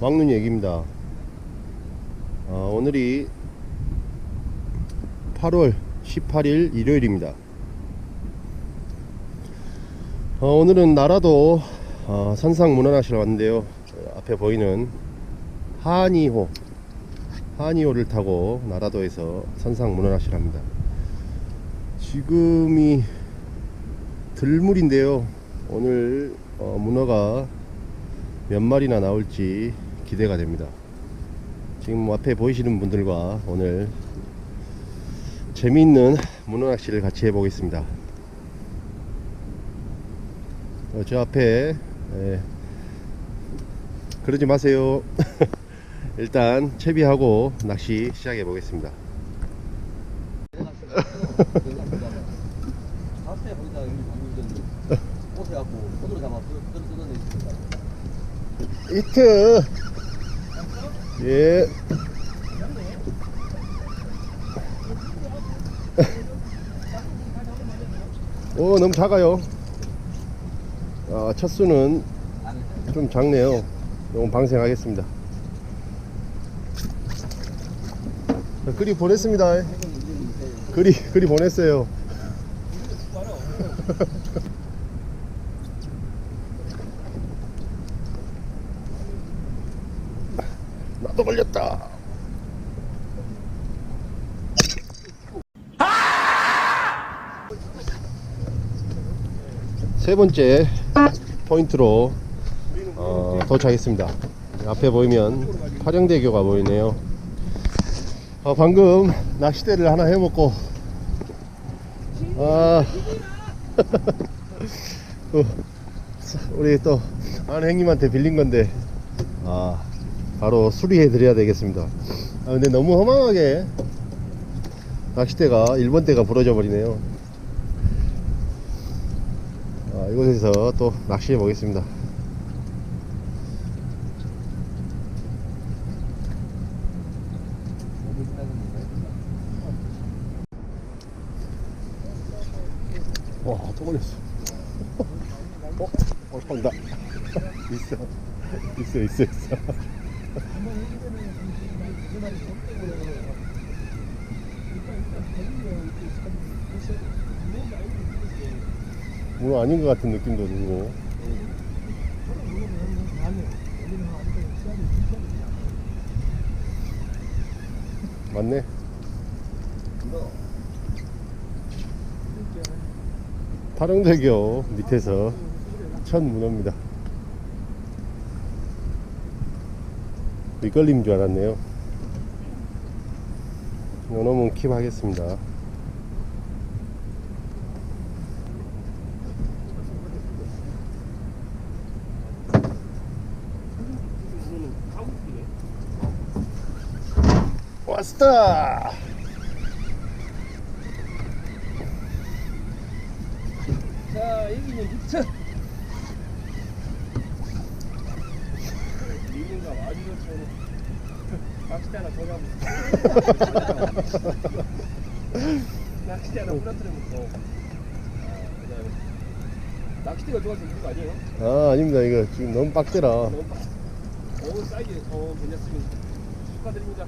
왕눈이 얘기입니다. 어, 오늘이 8월 18일 일요일입니다. 어, 오늘은 나라도 어, 선상 문어낚시를 왔는데요. 어, 앞에 보이는 하니호 하니호를 타고 나라도에서 선상 문어낚시를 합니다. 지금이 들물인데요. 오늘 어, 문어가 몇 마리나 나올지 기대가 됩니다. 지금 앞에 보이시는 분들과 오늘 재미있는 문어 낚시를 같이 해보겠습니다. 어, 저 앞에 예, 그러지 마세요. 일단 채비하고 낚시 시작해 보겠습니다. 앞에 거기다 여기 방금 전 옷에 갖고 손으로 잡아 그대로 뜯어내 있습니다. 이트 예. 오 너무 작아요. 아, 첫 수는 좀 작네요. 너무 방생하겠습니다. 자, 글이 보냈습니다. 글이 글이 보냈어요 나도 걸렸다. 세 번째 포인트로 어, 도착했습니다. 앞에 보이면 파령대교가 보이네요. 어, 방금 낚시대를 하나 해먹고 아, 또 우리 또 아는 형님한테 빌린 건데 아 바로 수리해 드려야 되겠습니다. 아, 근데 너무 허망하게 낚싯대가 1번 대가 부러져 버리네요. 아, 이곳에서 또 낚시해 보겠습니다. 와, 또 걸렸어. 어, 어, 방다. 있어. 있어, 있어, 있어. 문어 아닌 것 같은 느낌도 들고. 맞네. 파령대교 밑에서 첫 문어입니다. 밑걸림인 줄 알았네요. 요놈은 킵 하겠습니다. 왔다! 자 여기는 6천. 리는가 와주는 저는 낚싯대 하나 더 잡으면 낚싯대 하나 부러뜨려놓고 낚싯대가 좋아서 그런 거 아니에요? 아, 아닙니다. 이거 지금 너무 빡대라. 너무 빡 너무 사이즈 더 괜찮으면 축하드립니다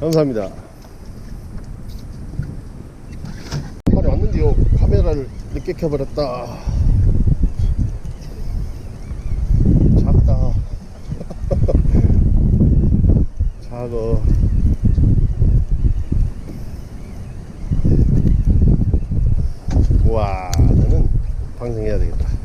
감사합니다. 팔이 왔는데요. 카메라를 늦게 켜버렸다. 작다. 작어. 와, 나는 방생해야 되겠다.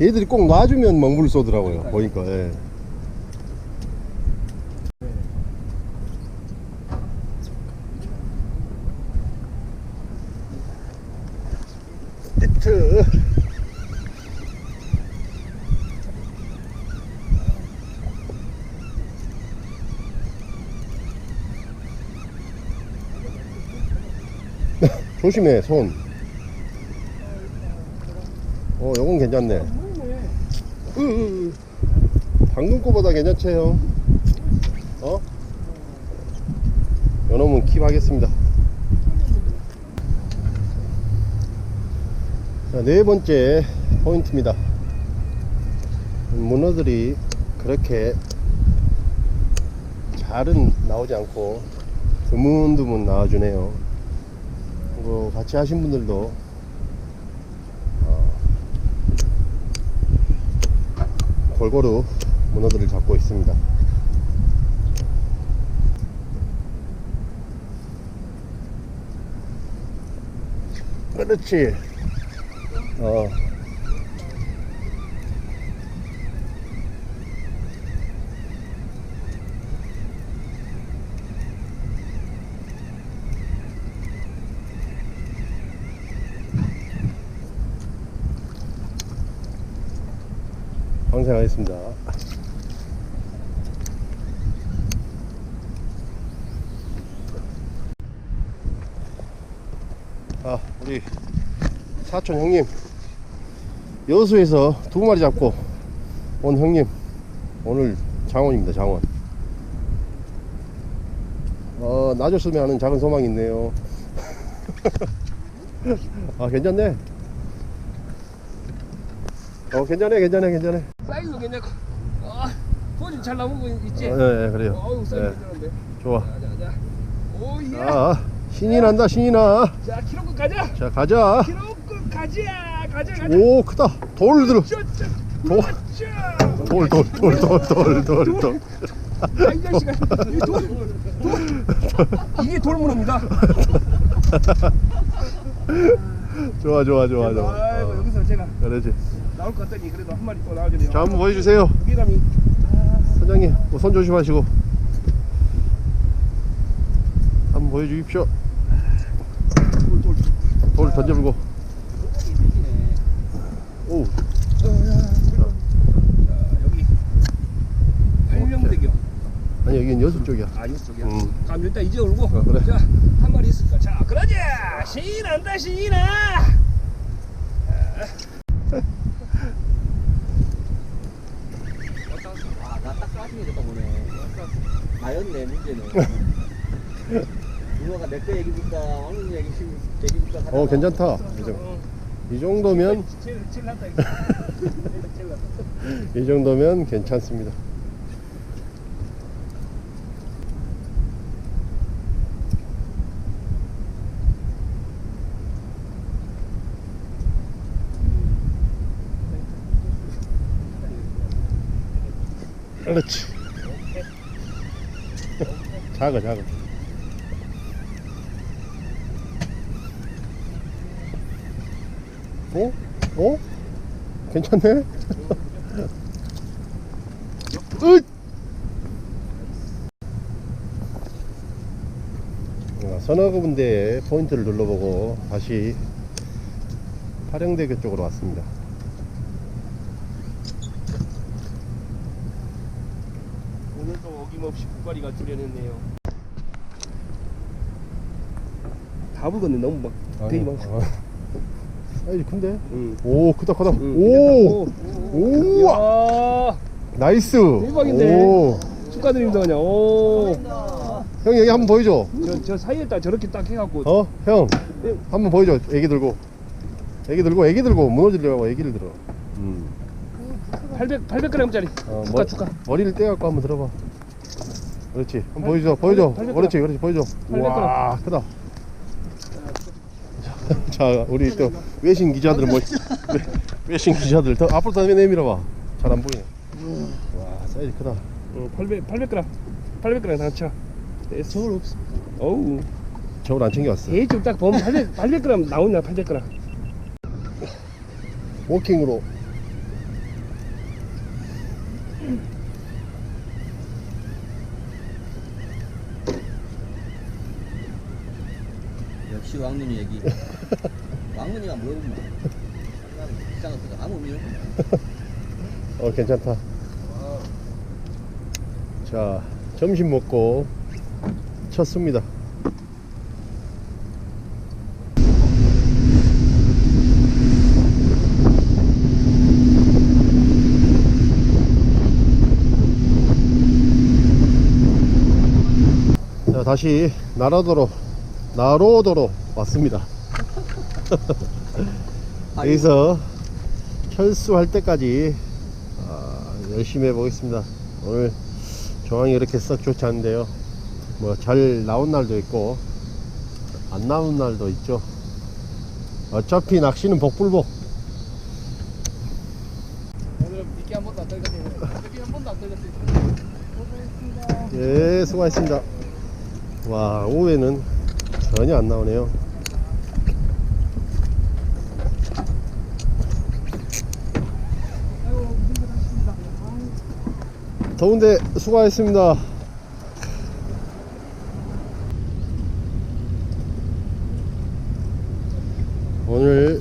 얘들이 꼭 놔주면 먹물을 쏘더라고요. 보니까. 예. 히트. 조심해 손. 어, 요건 괜찮네. 방금 거보다 괜찮지 형? 어? 요놈은 킵 하겠습니다. 자, 네 번째 포인트입니다. 문어들이 그렇게 잘은 나오지 않고 드문드문 나와주네요. 같이 하신 분들도 골고루 문어들을 잡고 있습니다. 그렇지. 어. 방생하겠습니다. 아, 우리 사촌 형님 여수에서 두 마리 잡고 온 형님 오늘 장원입니다 장원. 어 나줬으면 하는 작은 소망이 있네요. 아 괜찮네. 어 괜찮네 괜찮네 괜찮네 사이즈도 괜찮고. 아, 포즈 잘 나오고 있지? 어, 네, 네, 그래요 어우, 사이즈 네, 괜찮은데. 좋아 자, 자, 자. 오, 예. 아 신이 난다 신이 나자 자, 키로급 가자. 가자 키로급 가자. 가자, 가자. 오 크다 돌 들어 쭈, 쭈. 돌. 쭈. 돌돌 돌 돌 돌 돌 돌 아, 이 자식아. 이게 돌, 돌. 이게 돌문어입니다. 좋아 좋아 좋아 좋아 아이고, 어, 여기서 제가 그러지 나올 것 같더니 그래도 한 마리 또 나와주네요. 자 한번 보여주세요 무게감이. 사장님 뭐손 조심하시고 한번 보여주십시오 돌, 던져보고 오 자, 여기. 팔명대교. 아니 여기는 여수 쪽이야 아, 이쪽이야. 음. 그럼 일단 이제 울고. 어, 그래. 자, 한 마리 있을까? 자, 그러자. 신이 난다, 신이 나. 아, 보네. 나였네, 문제는. 누나가 내거 얘기니까, 왕님 얘기, 얘기니까. 어 괜찮다 이 정도. 이 정도면. 이 정도면 괜찮습니다 그렇지 작아 작아 어? 어? 괜찮네? 어, 서너 군데에 포인트를 눌러보고 다시 파령대교 쪽으로 왔습니다. 오늘도 어김없이 국가리가 주려냈네요. 다 붉었네, 너무 막. 되게 막. 아, 사이즈 큰데? 응. 오, 크다, 크다. 응, 오! 오! 와 나이스! 대박인데? 오! 축하드립니다, 그냥. 오. 형, 여기 한번 보여줘. 저, 저 사이에 딱 저렇게 딱 해갖고. 어? 형, 네. 한번 보여줘. 애기 들고. 애기 들고, 애기 들고, 무너지려고 애기를 들어. 음. 800, 800g짜리. 어, 축하, 축하. 머리를 떼갖고 한번 들어봐. 그렇지. 한번 보여줘, 보여줘. 800g. 그렇지, 그렇지, 보여줘. 800g. 와, 크다. 자, 우리 또 외신 기자들 뭐, 외- 외신 기자들 더 앞으로 더 내밀어봐. 잘 안 보이네. 와, 사이즈 크다. 어, 800, 800g. 800g 당첨. 저울 없습니다. 어우. 저걸 안 챙겨왔어. 대충 딱 보면 800, 800g 나오냐, 800g. 워킹으로. 역시 왕눈이 얘기. 왕눈이가 뭐였구나. 시장에서 아무 의미 없구나. 어, 괜찮다. 자, 점심 먹고 쳤습니다. 자, 다시 나로도로, 나로도로 왔습니다. 여기서 철수할 때까지 아, 열심히 해보겠습니다. 오늘 조항이 이렇게 썩 좋지 않은데요. 뭐 잘 나온 날도 있고 안 나온 날도 있죠. 어차피 낚시는 복불복. 오늘은 미끼 한 번도 안 떨렸어요. 미끼 한 번도 안 떨렸어요. 고생했습니다. 예, 수고하셨습니다. 와, 오후에는 전혀 안 나오네요. 더운데 수고하셨습니다. 오늘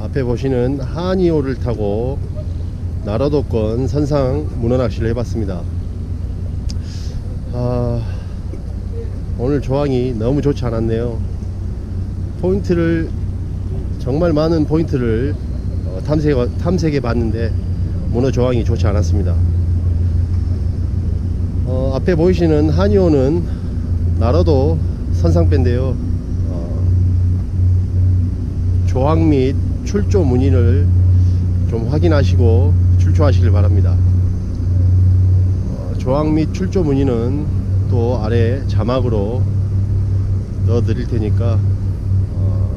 앞에 보시는 한이호를 타고 나라도권 선상 문어낚시를 해봤습니다. 아, 오늘 조항이 너무 좋지 않았네요. 포인트를 정말 많은 포인트를 어, 탐색 탐색해 봤는데 문어 조항이 좋지 않았습니다. 어, 앞에 보이시는 한이오는 나라도 선상배인데요. 어, 조항 및 출조 문의를 좀 확인하시고 출조하시길 바랍니다. 어, 조항 및 출조 문의는 또 아래 자막으로 넣어 드릴 테니까 어,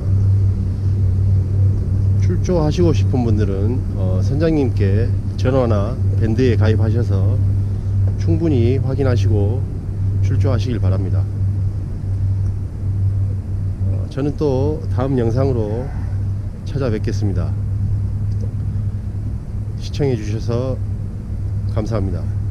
출조하시고 싶은 분들은 어, 선장님께 전화나 밴드에 가입하셔서 충분히 확인하시고 출조하시길 바랍니다. 어, 저는 또 다음 영상으로 찾아뵙겠습니다. 시청해 주셔서 감사합니다.